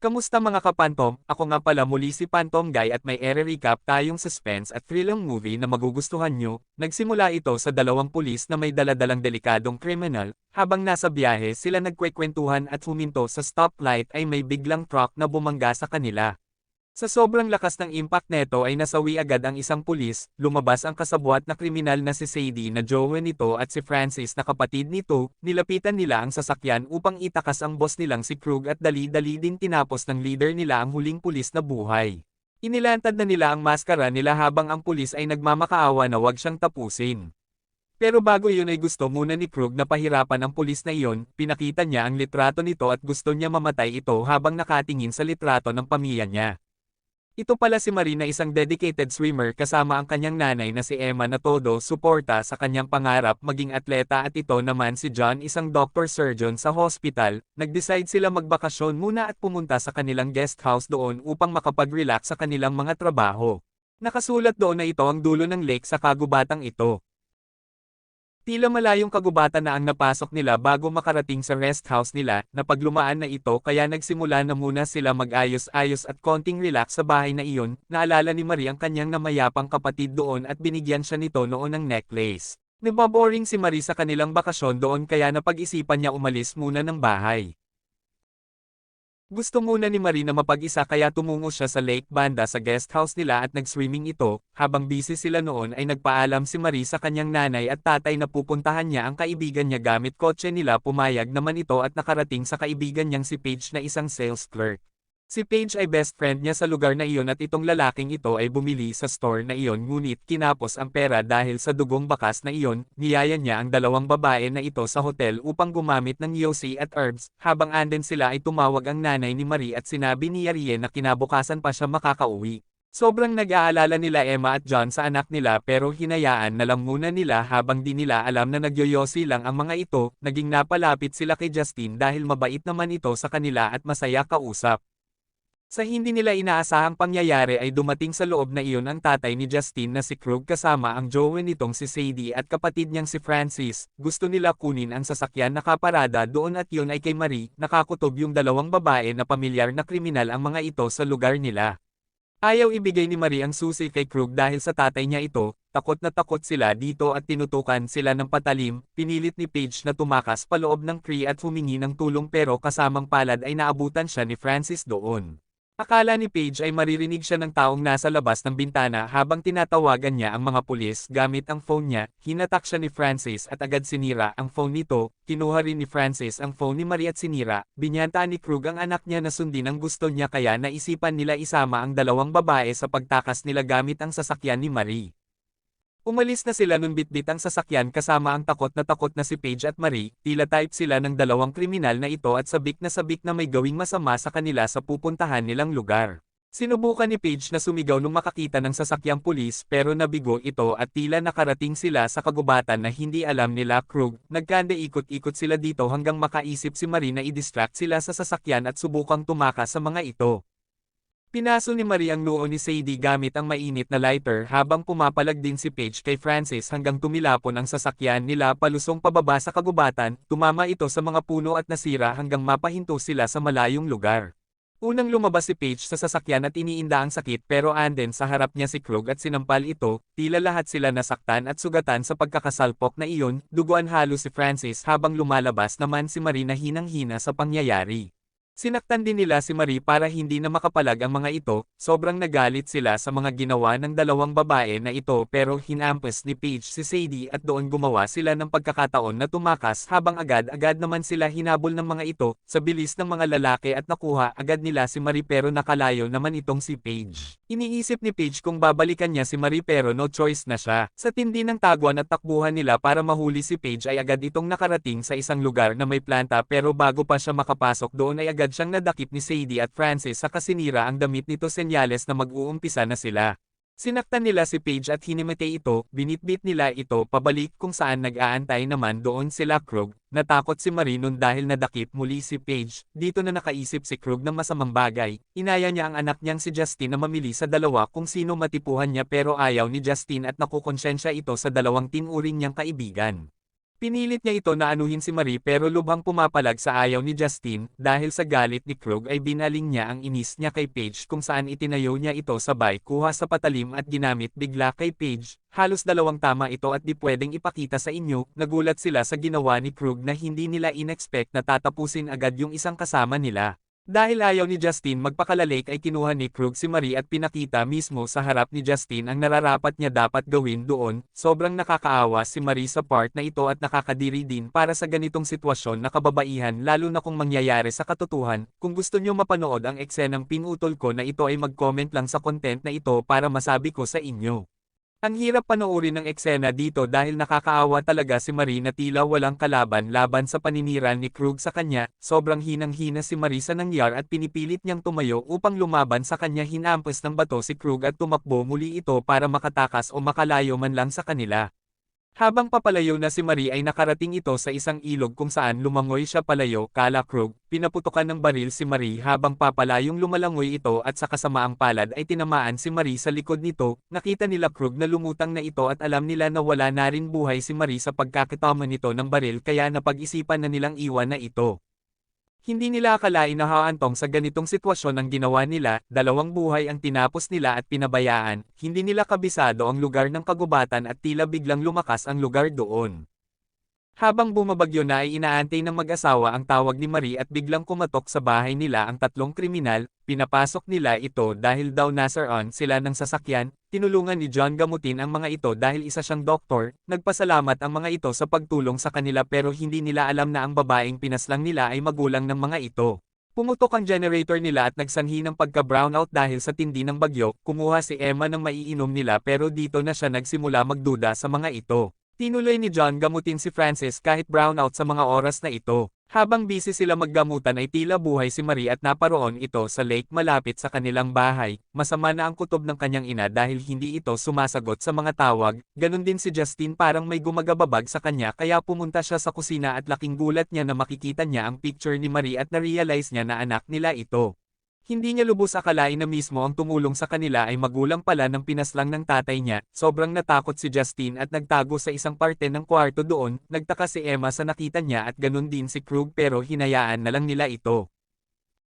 Kamusta mga kapantom? Ako nga pala muli si Pantom Guy at may ere-recap tayong suspense at thrilling movie na magugustuhan nyo. Nagsimula ito sa dalawang pulis na may daladalang delikadong kriminal, habang nasa biyahe sila nagkwekwentuhan at huminto sa stoplight ay may biglang truck na bumangga sa kanila. Sa sobrang lakas ng impact neto ay nasawi agad ang isang pulis, lumabas ang kasabwat na kriminal na si Sadie na jowa nito at si Francis na kapatid nito, nilapitan nila ang sasakyan upang itakas ang boss nilang si Krug at dali-dali din tinapos ng leader nila ang huling pulis na buhay. Inilantad na nila ang maskara nila habang ang pulis ay nagmamakaawa na wag siyang tapusin. Pero bago iyon ay gusto muna ni Krug na pahirapan ang pulis na iyon, pinakita niya ang litrato nito at gusto niya mamatay ito habang nakatingin sa litrato ng pamilya niya. Ito pala si Marie na isang dedicated swimmer kasama ang kanyang nanay na si Emma na todo suporta sa kanyang pangarap maging atleta at ito naman si John isang doctor surgeon sa hospital, nag-decide sila magbakasyon muna at pumunta sa kanilang guest house doon upang makapag-relax sa kanilang mga trabaho. Nakasulat doon na ito ang dulo ng lake sa kagubatang ito. Tila malayong kagubatan na ang napasok nila bago makarating sa rest house nila, na paglumaan na ito kaya nagsimula na muna sila mag-ayos-ayos at konting relax sa bahay na iyon, naalala ni Marie ang kanyang namayapang kapatid doon at binigyan siya nito noon ng necklace. Nababoring si Marie sa kanilang bakasyon doon kaya napag-isipan niya umalis muna ng bahay. Gusto muna ni Marie na mapag-isa kaya tumungo siya sa lake banda sa guest house nila at nag-swimming ito, habang busy sila noon ay nagpaalam si Marie sa kanyang nanay at tatay na pupuntahan niya ang kaibigan niya gamit kotse nila pumayag naman ito at nakarating sa kaibigan niyang si Paige na isang sales clerk. Si Paige ay best friend niya sa lugar na iyon at itong lalaking ito ay bumili sa store na iyon ngunit kinapos ang pera dahil sa dugong bakas na iyon, niyaya niya ang dalawang babae na ito sa hotel upang gumamit ng yosi at herbs, habang anden sila ay tumawag ang nanay ni Marie at sinabi ni Yarien na kinabukasan pa siya makakauwi. Sobrang nag-aalala nila Emma at John sa anak nila pero hinayaan na lang muna nila habang di nila alam na nagyoyosi lang ang mga ito, naging napalapit sila kay Justin dahil mabait naman ito sa kanila at masaya kausap. Sa hindi nila inaasahang pangyayari ay dumating sa loob na iyon ang tatay ni Justin na si Krug kasama ang jowa nitong si Sadie at kapatid niyang si Francis, gusto nila kunin ang sasakyan na kaparada doon at yun ay kay Marie, nakakutob yung dalawang babae na pamilyar na kriminal ang mga ito sa lugar nila. Ayaw ibigay ni Marie ang susi kay Krug dahil sa tatay niya ito, takot na takot sila dito at tinutukan sila ng patalim, pinilit ni Paige na tumakas paloob ng Cree at humingi ng tulong pero kasamang palad ay naabutan siya ni Francis doon. Akala ni Paige ay maririnig siya ng taong nasa labas ng bintana habang tinatawagan niya ang mga pulis gamit ang phone niya, hinatak siya ni Francis at agad sinira ang phone nito, kinuha rin ni Francis ang phone ni Marie at sinira, binyanta ni Krug ang anak niya na sundin ang gusto niya kaya naisipan nila isama ang dalawang babae sa pagtakas nila gamit ang sasakyan ni Marie. Umalis na sila nun bitbit ang sasakyan kasama ang takot na takot na si Paige at Marie, tila type sila ng dalawang kriminal na ito at sabik na sabik na may gawing masama sa kanila sa pupuntahan nilang lugar. Sinubukan ni Paige na sumigaw nung makakita ng sasakyang pulis pero nabigo ito at tila nakarating sila sa kagubatan na hindi alam nila Krug, nagkanda ikot-ikot sila dito hanggang makaisip si Marie na i-distract sila sa sasakyan at subukang tumakas sa mga ito. Pinaso ni Marie ang noo ni Sadie gamit ang mainit na lighter habang pumapalag din si Paige kay Francis hanggang tumilapon ang sasakyan nila palusong pababa sa kagubatan, tumama ito sa mga puno at nasira hanggang mapahinto sila sa malayong lugar. Unang lumabas si Paige sa sasakyan at iniinda ang sakit pero anden sa harap niya si Krug at sinampal ito, tila lahat sila nasaktan at sugatan sa pagkakasalpok na iyon, duguan halos si Francis habang lumalabas naman si Marie na hinang-hina sa pangyayari. Sinaktan din nila si Marie para hindi na makapalag ang mga ito, sobrang nagalit sila sa mga ginawa ng dalawang babae na ito pero hinampas ni Paige si Sadie at doon gumawa sila ng pagkakataon na tumakas habang agad-agad naman sila hinabol ng mga ito, sa bilis ng mga lalaki at nakuha agad nila si Marie pero nakalayo naman itong si Paige. Iniisip ni Paige kung babalikan niya si Marie pero no choice na siya. Sa tindi ng tagwan at takbuhan nila para mahuli si Paige ay agad itong nakarating sa isang lugar na may planta pero bago pa siya makapasok doon ay agad agad siyang nadakip ni Sadie at Francis sa kasinira ang damit nito senyales na mag-uumpisa na sila. Sinaktan nila si Paige at hinimate ito, binitbit nila ito pabalik kung saan nag-aantay naman doon sila Krug, natakot si Marie nun dahil nadakip muli si Paige, dito na nakaisip si Krug ng masamang bagay, inaya niya ang anak niyang si Justin na mamili sa dalawa kung sino matipuhan niya pero ayaw ni Justin at nakukonsensya ito sa dalawang tinuring niyang kaibigan. Pinilit niya ito na anuhin si Marie pero lubhang pumapalag sa ayaw ni Justin, dahil sa galit ni Krug ay binaling niya ang inis niya kay Paige kung saan itinayo niya ito sabay kuha sa patalim at ginamit bigla kay Paige, halos dalawang tama ito at di pwedeng ipakita sa inyo, nagulat sila sa ginawa ni Krug na hindi nila inexpect na tatapusin agad yung isang kasama nila. Dahil ayaw ni Justin magpakalalik ay kinuha ni Krug si Marie at pinakita mismo sa harap ni Justin ang nararapat niya dapat gawin doon, sobrang nakakaawa si Marie sa part na ito at nakakadiri din para sa ganitong sitwasyon na kababaihan lalo na kung mangyayari sa katotohan, kung gusto nyo mapanood ang eksenang pinutol ko na ito ay mag-comment lang sa content na ito para masabi ko sa inyo. Ang hirap panoorin ng eksena dito dahil nakakaawa talaga si Marie na tila walang kalaban laban sa paninira ni Krug sa kanya, sobrang hinang-hina si Marie sa nangyar at pinipilit niyang tumayo upang lumaban sa kanya hinampas ng bato si Krug at tumakbo muli ito para makatakas o makalayo man lang sa kanila. Habang papalayo na si Marie ay nakarating ito sa isang ilog kung saan lumangoy siya palayo, kala Krug, pinaputukan ng baril si Marie habang papalayong lumalangoy ito at sa kasamaang palad ay tinamaan si Marie sa likod nito, nakita nila Krug na lumutang na ito at alam nila na wala na rin buhay si Marie sa pagkakitama nito ng baril kaya napag-isipan na nilang iwan na ito. Hindi nila akalain na haantong sa ganitong sitwasyon ang ginawa nila, dalawang buhay ang tinapos nila at pinabayaan, hindi nila kabisado ang lugar ng kagubatan at tila biglang lumakas ang lugar doon. Habang bumabagyo na ay inaantay ng mag-asawa ang tawag ni Marie at biglang kumatok sa bahay nila ang tatlong kriminal, pinapasok nila ito dahil daw nasaron sila ng sasakyan, tinulungan ni John gamutin ang mga ito dahil isa siyang doktor, nagpasalamat ang mga ito sa pagtulong sa kanila pero hindi nila alam na ang babaeng pinaslang nila ay magulang ng mga ito. Pumutok ang generator nila at nagsanhi ng pagka-brownout dahil sa tindi ng bagyo, kumuha si Emma ng maiinom nila pero dito na siya nagsimula magduda sa mga ito. Tinuloy ni John gamutin si Francis kahit brownout sa mga oras na ito. Habang busy sila maggamutan ay tila buhay si Marie at naparoon ito sa lake malapit sa kanilang bahay. Masama na ang kutob ng kanyang ina dahil hindi ito sumasagot sa mga tawag. Ganon din si Justin parang may gumagababag sa kanya kaya pumunta siya sa kusina at laking gulat niya na makikita niya ang picture ni Marie at na-realize niya na anak nila ito. Hindi niya lubos akalain na mismo ang tumulong sa kanila ay magulang pala ng pinaslang ng tatay niya, sobrang natakot si Justin at nagtago sa isang parte ng kwarto doon, nagtaka si Emma sa nakita niya at ganun din si Krug pero hinayaan na lang nila ito.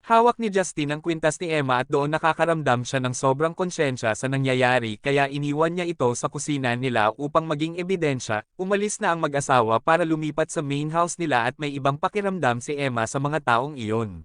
Hawak ni Justin ang kwintas ni Emma at doon nakakaramdam siya ng sobrang konsyensya sa nangyayari kaya iniwan niya ito sa kusina nila upang maging ebidensya, umalis na ang mag-asawa para lumipat sa main house nila at may ibang pakiramdam si Emma sa mga taong iyon.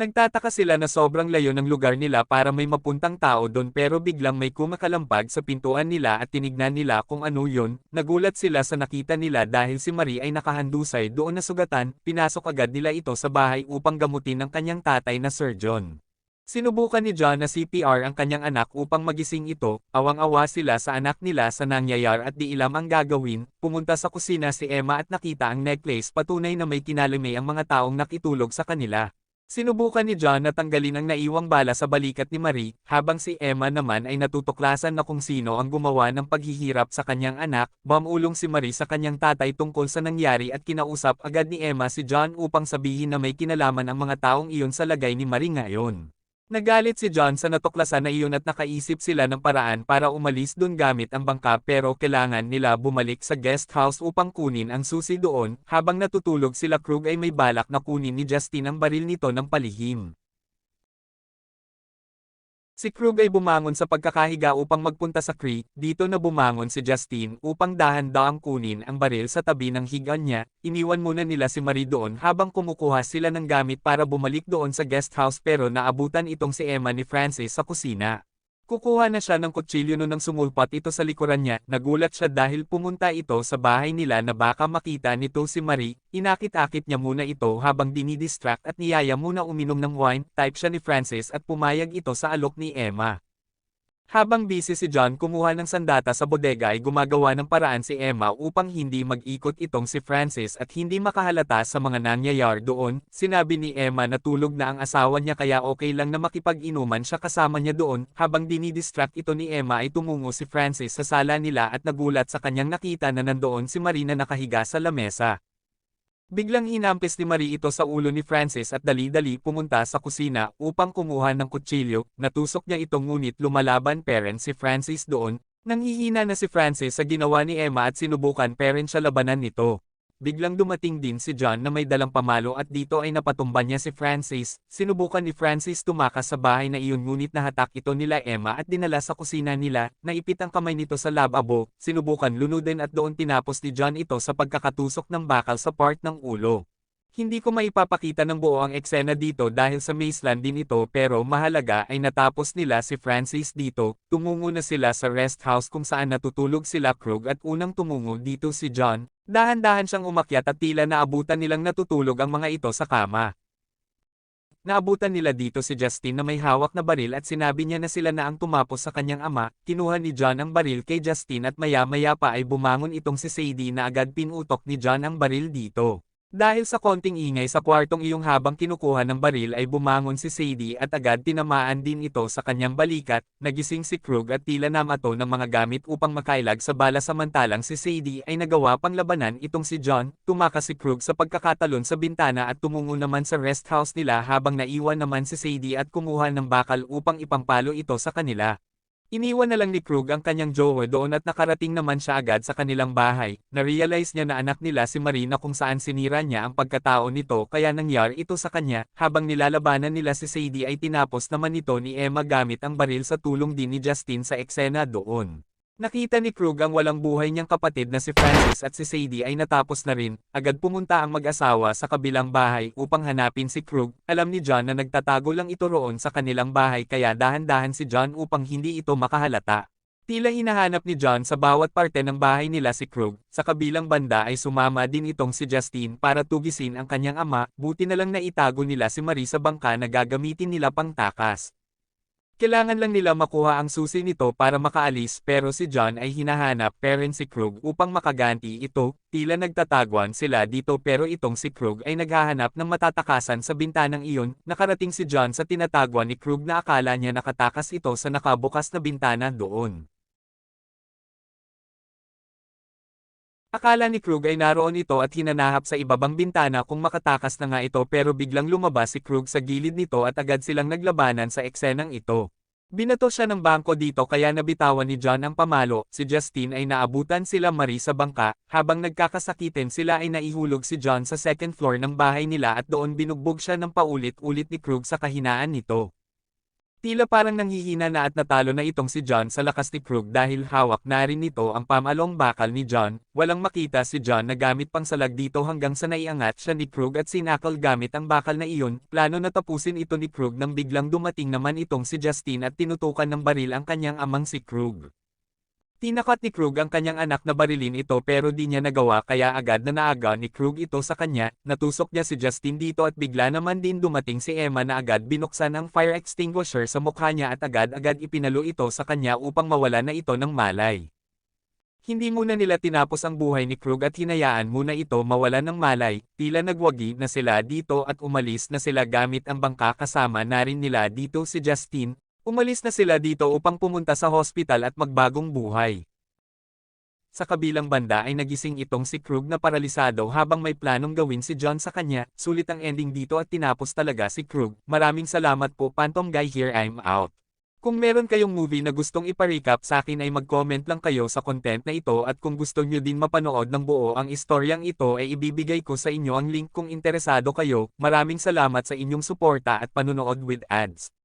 Nagtataka sila na sobrang layo ng lugar nila para may mapuntang tao doon pero biglang may kumakalampag sa pintuan nila at tinignan nila kung ano yun, nagulat sila sa nakita nila dahil si Marie ay nakahandusay doon na sugatan, pinasok agad nila ito sa bahay upang gamutin ng kanyang tatay na Sir John. Sinubukan ni John na CPR ang kanyang anak upang magising ito, awang-awa sila sa anak nila sa nangyayar at di ilam ang gagawin, pumunta sa kusina si Emma at nakita ang necklace. Patunay na may kinalimay ang mga taong nakitulog sa kanila. Sinubukan ni John na tanggalin ang naiwang bala sa balikat ni Marie, habang si Emma naman ay natutuklasan na kung sino ang gumawa ng paghihirap sa kanyang anak, bamulong si Marie sa kanyang tatay tungkol sa nangyari at kinausap agad ni Emma si John upang sabihin na may kinalaman ang mga taong iyon sa lagay ni Marie ngayon. Nagalit si John sa natuklasan na iyon at nakaisip sila ng paraan para umalis dun gamit ang bangka pero kailangan nila bumalik sa guest house upang kunin ang susi doon, habang natutulog sila Krug ay may balak na kunin ni Justin ang baril nito ng palihim. Si Krug ay bumangon sa pagkakahiga upang magpunta sa creek, dito na bumangon si Justin upang dahan-daang kunin ang baril sa tabi ng higan niya, iniwan muna nila si Marie doon habang kumukuha sila ng gamit para bumalik doon sa guest house pero naabutan itong si Emma ni Francis sa kusina. Kukuha na siya ng kutsilyo no nang sumulpat ito sa likuran niya, nagulat siya dahil pumunta ito sa bahay nila na baka makita nito si Marie, inakit-akit niya muna ito habang dinidistract at niyaya muna uminom ng wine, type siya ni Francis at pumayag ito sa alok ni Emma. Habang busy si John kumuha ng sandata sa bodega ay gumagawa ng paraan si Emma upang hindi mag-ikot itong si Francis at hindi makahalata sa mga nangyayar doon. Sinabi ni Emma na tulog na ang asawa niya kaya okay lang na makipag-inuman siya kasama niya doon. Habang dinidistract ito ni Emma ay tumungo si Francis sa sala nila at nagulat sa kanyang nakita na nandoon si Marina nakahiga sa lamesa. Biglang hinampis ni Marie ito sa ulo ni Francis at dali-dali pumunta sa kusina upang kumuha ng kutsilyo, natusok niya ito ngunit lumalaban parent si Francis doon, nanghihina na si Francis sa ginawa ni Emma at sinubukan parent siya labanan nito. Biglang dumating din si John na may dalang pamalo at dito ay napatumba niya si Francis. Sinubukan ni Francis tumakas sa bahay na iyon ngunit nahatak ito nila Emma at dinala sa kusina nila, naipit ang kamay nito sa lababo, sinubukan lunodin at doon tinapos ni John ito sa pagkakatusok ng bakal sa part ng ulo. Hindi ko maipapakita ng buo ang eksena dito dahil sa Mazeland ito pero mahalaga ay natapos nila si Francis dito, tumungo na sila sa rest house kung saan natutulog sila Krug at unang tumungo dito si John, dahan-dahan siyang umakyat at tila naabutan nilang natutulog ang mga ito sa kama. Naabutan nila dito si Justin na may hawak na baril at sinabi niya na sila na ang tumapos sa kanyang ama, kinuha ni John ang baril kay Justin at maya-maya pa ay bumangon itong si Sadie na agad pinutok ni John ang baril dito. Dahil sa konting ingay sa kwartong iyong habang kinukuha ng baril ay bumangon si Sadie at agad tinamaan din ito sa kanyang balikat, nagising si Krug at tila namato ng mga gamit upang makailag sa bala samantalang si Sadie ay nagawa pang labanan itong si John, tumakas si Krug sa pagkakatalon sa bintana at tumungo naman sa rest house nila habang naiwan naman si Sadie at kumuha ng bakal upang ipampalo ito sa kanila. Iniwan na lang ni Krug ang kanyang jowa doon at nakarating naman siya agad sa kanilang bahay. Na-realize niya na anak nila si Marina kung saan sinira niya ang pagkatao nito kaya nangyari ito sa kanya. Habang nilalabanan nila si Sadie ay tinapos naman ito ni Emma gamit ang baril sa tulong din ni Justin sa eksena doon. Nakita ni Krug ang walang buhay niyang kapatid na si Francis at si Sadie ay natapos na rin, agad pumunta ang mag-asawa sa kabilang bahay upang hanapin si Krug, alam ni John na nagtatago lang ito roon sa kanilang bahay kaya dahan-dahan si John upang hindi ito makahalata. Tila hinahanap ni John sa bawat parte ng bahay nila si Krug, sa kabilang banda ay sumama din itong si Justine para tugisin ang kanyang ama, buti na lang naitago nila si Marie sa bangka na gagamitin nila pang takas. Kailangan lang nila makuha ang susi nito para makaalis pero si John ay hinahanap parent si Krug upang makaganti ito, tila nagtatagwan sila dito pero itong si Krug ay naghahanap ng matatakasan sa bintanang iyon, nakarating si John sa tinatagwan ni Krug na akala niya nakatakas ito sa nakabukas na bintana doon. Akala ni Krug ay naroon ito at hinanahap sa ibabang bintana kung makatakas na nga ito pero biglang lumabas si Krug sa gilid nito at agad silang naglabanan sa eksenang ito. Binato siya ng bangko dito kaya nabitawan ni John ang pamalo, si Justine ay naabutan sila Marie sa bangka, habang nagkakasakitin sila ay naihulog si John sa second floor ng bahay nila at doon binugbog siya ng paulit-ulit ni Krug sa kahinaan nito. Tila parang nanghihina na at natalo na itong si John sa lakas ni Krug dahil hawak na rin nito ang pamalong bakal ni John, walang makita si John na gamit pang salag dito hanggang sa naiangat siya ni Krug at sinakal gamit ang bakal na iyon, plano na tapusin ito ni Krug nang biglang dumating naman itong si Justine at tinutukan ng baril ang kanyang amang si Krug. Tinakot ni Krug ang kanyang anak na barilin ito pero di niya nagawa kaya agad na naaga ni Krug ito sa kanya, natusok niya si Justin dito at bigla naman din dumating si Emma na agad binuksan ang fire extinguisher sa mukha niya at agad-agad ipinalo ito sa kanya upang mawala na ito ng malay. Hindi muna nila tinapos ang buhay ni Krug at hinayaan muna ito mawala ng malay, tila nagwagi na sila dito at umalis na sila gamit ang bangka kasama na rin nila dito si Justin, Umalis na sila dito upang pumunta sa hospital at magbagong buhay. Sa kabilang banda ay nagising itong si Krug na paralisado habang may planong gawin si John sa kanya, sulit ang ending dito at tinapos talaga si Krug. Maraming salamat po Phantom Guy here I'm out. Kung meron kayong movie na gustong ipa-recap sa akin ay mag-comment lang kayo sa content na ito at kung gusto nyo din mapanood ng buo ang istoryang ito ay ibibigay ko sa inyo ang link kung interesado kayo. Maraming salamat sa inyong suporta at panunood with ads.